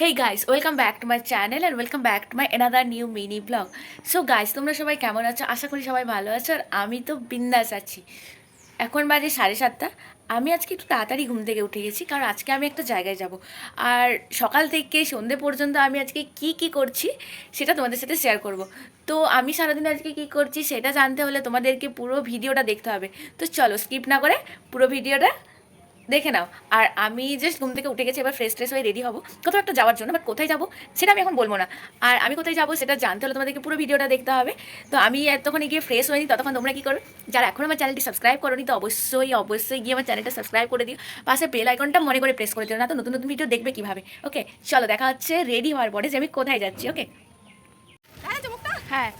Hey guys welcome back to my channel and welcome back to my another new mini blog so guys তোমরা সবাই কেমন আছো? আশা করি সবাই ভালো আছো আর আমি তো বিন্দাস আছি। এখন বাজে সাড়ে সাতটা। আমি আজকে একটু তাড়াতাড়ি ঘুম থেকে উঠে গেছি কারণ আজকে আমি একটা জায়গায় যাব। আর সকাল থেকে সন্ধে পর্যন্ত আমি আজকে কি কি করছি সেটা তোমাদের সাথে শেয়ার করব। তো আমি সারাদিন আজকে কি করছি সেটা জানতে হলে তোমাদেরকে পুরো ভিডিওটা দেখতে হবে। তো চলো স্কিপ না করে পুরো ভিডিওটা দেখে নাও। আর আমি জাস্ট ঘুম থেকে উঠে গেছি এবার ফ্রেশ ট্রেশ হয়ে রেডি হব। কোথাও একটা যাওয়ার জন্য বাট কোথায় যাব সেটা আমি এখন বলব না। আর আমি কোথায় যাব সেটা জানতে হলে তোমাদেরকে পুরো ভিডিওটা দেখতে হবে। তো আমি এতক্ষণ গিয়ে ফ্রেশ হয়নি ততক্ষণ তোমরা কী করো যারা এখন আমার চ্যানেলটি সাবস্ক্রাইব করোনি তো অবশ্যই অবশ্যই গিয়ে আমার চ্যানেলটা সাবস্ক্রাইব করে দিও। পাশে বেল আইকনটা মনে করে প্রেস করে দিও না তো নতুন নতুন ভিডিও দেখবে কীভাবে। ওকে চলো দেখা হচ্ছে রেডি হওয়ার পরে যে আমি কোথায় যাচ্ছি ওকে হ্যাঁ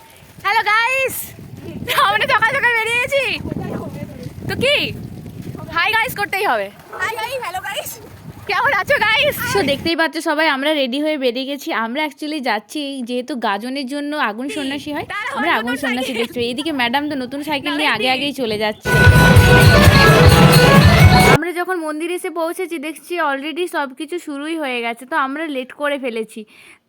হ্যালো গাইস আমরা সকাল সকাল বেরিয়েছি তো কি? করতেই হবে। কেমন আছো গাইস সো দেখতেই পাচ্ছ সবাই আমরা রেডি হয়ে বেরিয়ে গেছি। আমরা অ্যাকচুয়ালি যাচ্ছি যেহেতু গাজনের জন্য আগুন সন্ন্যাসী হয় আমরা আগুন সন্ন্যাসী দেখছি। এইদিকে ম্যাডাম তো নতুন সাইকেল নিয়ে আগে আগেই চলে যাচ্ছে। আমরা যখন মন্দিরে এসে পৌঁছেছি দেখছি অলরেডি সব কিছু শুরুই হয়ে গেছে। তো আমরা লেট করে ফেলেছি।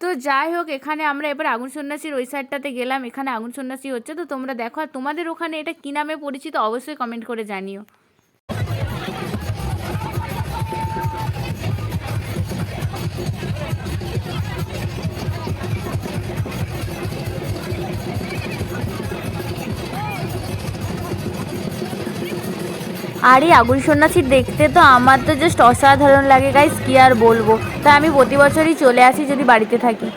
তো যাই হোক এখানে আমরা এবার আগুন সন্ন্যাসীর ওই সাইডটাতে গেলাম। এখানে আগুন সন্ন্যাসী হচ্ছে। তো তোমরা দেখো আর তোমাদের ওখানে এটা কী নামে পরিচিত? অবশ্যই কমেন্ট করে জানিও। আর এই আগুন সন্ন্যাসী, দেখতে তো আমার তো জাস্ট অসাধারণ লাগে গাইস কি আর বলব? তাই আমি প্রতি বছরই চলে আসি যদি বাড়িতে থাকি।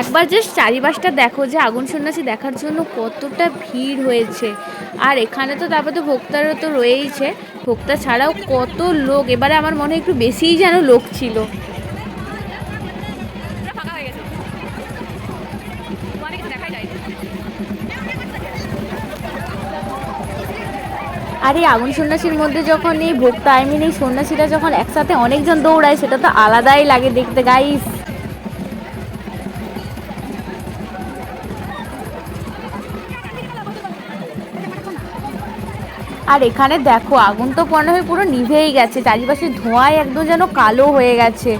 একবার জাস্ট চারিপাশটা দেখো যে আগুন সন্ন্যাসী দেখার জন্য কতটা ভিড় হয়েছে। আর এখানে তো তারপর তো ভোক্তারও তো রয়েইছে। ভোক্তা ছাড়াও কত লোক? এবারে আমার মনে হয় একটু বেশিই যেন লোক ছিল। আর এই আগুন সন্ন্যাসীর মধ্যে যখন এই ভোক্তা আই মিন এই সন্ন্যাসীরা যখন একসাথে অনেকজন দৌড়ায়, সেটা তো আলাদাই লাগে দেখতে গাইস আর এখানে দেখো আগুন তো মনে হয় পুরো নিভেই গেছে, চারিপাশে ধোঁয়ায় একদম যেন কালো হয়ে গেছে।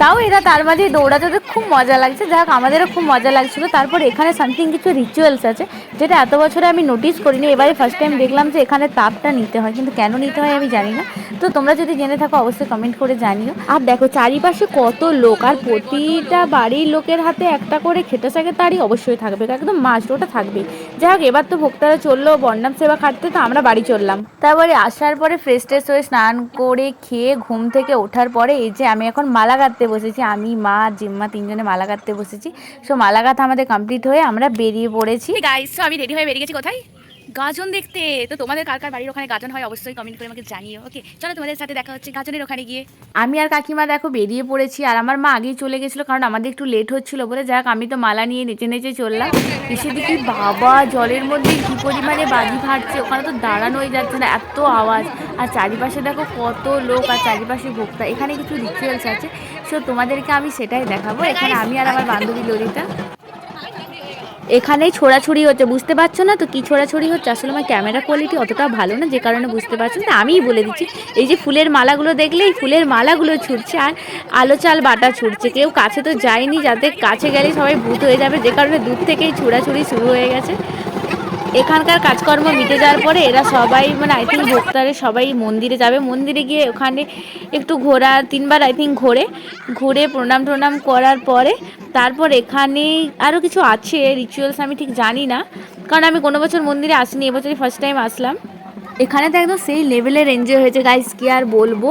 তাও এরা তার মাঝে দৌড়াতে খুব মজা লাগছে। যাক, আমাদেরও খুব মজা লাগছিল। তারপর এখানে সামথিং কিছু রিচুয়ালস আছে, যেটা এত বছরে আমি নোটিস করিনি। এবারে ফার্স্ট টাইম দেখলাম যে এখানে তাপটা নিতে হয়, কিন্তু কেন নিতে হয় আমি জানি না। তো তোমরা যদি জেনে থাকো, অবশ্যই কমেন্ট করে জানিও। আর দেখো, চারিপাশে কত লোক, আর প্রতিটা বাড়ির লোকের হাতে একটা করে খেতে শাকের তাড়ি অবশ্যই থাকবে, একদম মাস্ট ওটা থাকবেই। যাই হোক, এবার তো ভোক্তারা চলল বন্যাম সেবা খাটতে, তো আমরা বাড়ি চললাম। তারপরে আসার পরে ফ্রেশ ট্রেশ হয়ে স্নান করে খেয়ে ঘুম থেকে ওঠার পরে, এই যে আমি এখন মালা গাঁথতে বসেছি, আমি, মা, জিম্মা তিনজনে মালা গাঁথতে বসেছি। সো মালা গাঁথা আমাদের কমপ্লিট হয়ে আমরা বেরিয়ে পড়েছি। আমি রেডি হয়ে বেরিয়ে গেছি, কোথায়? গাজন দেখতে, তো তোমাদের কার কার বাড়ির ওখানে গাজন হয় অবশ্যই কমেন্ট করে আমাকে জানিও ওকে চলো তোমাদের সাথে দেখা হচ্ছে গাজনের ওখানে গিয়ে। আমি আর কাকিমা দেখো বেরিয়ে পড়েছি, আর আমার মা আগেই চলে গেছিল কারণ আমাদের একটু লেট হচ্ছিল বলে। যাক, আমি তো মালা নিয়ে নেচে নেচে চললাম। এসে দেখি বাবা, জলের মধ্যে কী পরিমাণে বাজি ফাটছে, ওখানে তো দাঁড়ানোই যাচ্ছে না, এত আওয়াজ। আর চারিপাশে দেখো কত লোক, আর চারিপাশে ভোক্তা। এখানে কিছু রিচুয়ালস আছে সো তোমাদেরকে আমি সেটাই দেখাবো। এখানে আমি আর আমার বান্ধবী ললিতা। এখানেই ছোড়াছড়ি হচ্ছে, বুঝতে পারছ না? তো কী ছোড়াছড়ি হচ্ছে? আসলে আমার ক্যামেরা কোয়ালিটি অতটা ভালো না, যে কারণে বুঝতে পারছ না, আমিই বলে দিচ্ছি। এই যে ফুলের মালাগুলো দেখলে, এই ফুলের মালাগুলো ছুটছে আর আলো চাল বাটা ছুটছে। কেউ কাছে তো যায়নি যাতে কাছে গেলে সবাই ভূত হয়ে যাবে, যে কারণে দূর থেকেই ছোড়াছুড়ি শুরু হয়ে গেছে। এখানকার কাজকর্ম মিটে যাওয়ার পরে এরা সবাই মানে আই থিঙ্ক ভোক্তারে সবাই মন্দিরে যাবে। মন্দিরে গিয়ে ওখানে একটু ঘোরা, তিনবার আই থিঙ্ক ঘোরে। ঘুরে প্রণাম টনাম করার পরে তারপর এখানে আরও কিছু আছে রিচুয়ালস আমি ঠিক জানি না। কারণ আমি কোনো বছর মন্দিরে আসিনি, এবছরই ফার্স্ট টাইম আসলাম। এখানে তো একদম সেই লেভেলের এনজয় হয়েছে। গাইস কি আর বলব?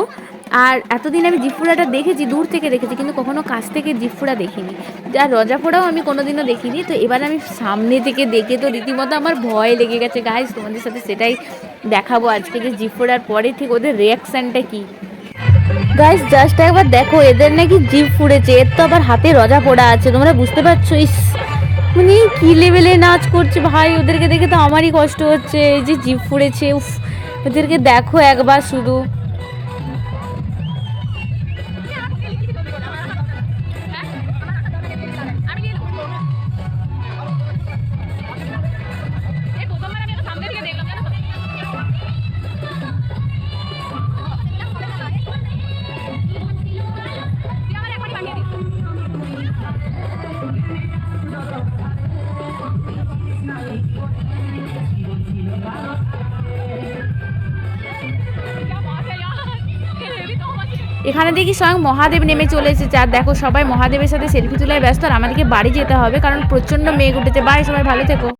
আর এতদিন আমি জিফুড়াটা দেখেছি, দূর থেকে দেখেছি, কিন্তু কখনো কাছ থেকে জিফুড়া দেখিনি। আর রজাফোড়াও আমি কোনোদিনও দেখিনি, তো এবার আমি সামনে থেকে দেখে তো রীতিমতো আমার ভয় লেগে গেছে। গাইস তোমাদের সাথে সেটাই দেখাবো আজকে যে জিফুড়ার পরে ঠিক ওদের রিয়াকশানটা কী। গাইস জাস্ট একবার দেখো, এদের নাকি জিভ ফুড়েছে এর তো আবার হাতে রজা পোড়া আছে, তোমরা বুঝতে পারছ? ইস মানে কি লেভেলে নাচ করছে ভাই, ওদেরকে দেখে তো আমারই কষ্ট হচ্ছে, এই যে জিভ ফুড়েছে উফ, ওদেরকে দেখো একবার শুধু। এখানে দেখি স্বয়ং মহাদেব নেমে চলে এসেছে। আর দেখো সবাই মহাদেবের সাথে সেলফি তুলায় ব্যস্ত, আর আমাদেরকে বাড়ি যেতে হবে, কারণ প্রচণ্ড মেঘ উঠেছে। বাই সবাই ভালো থেকো।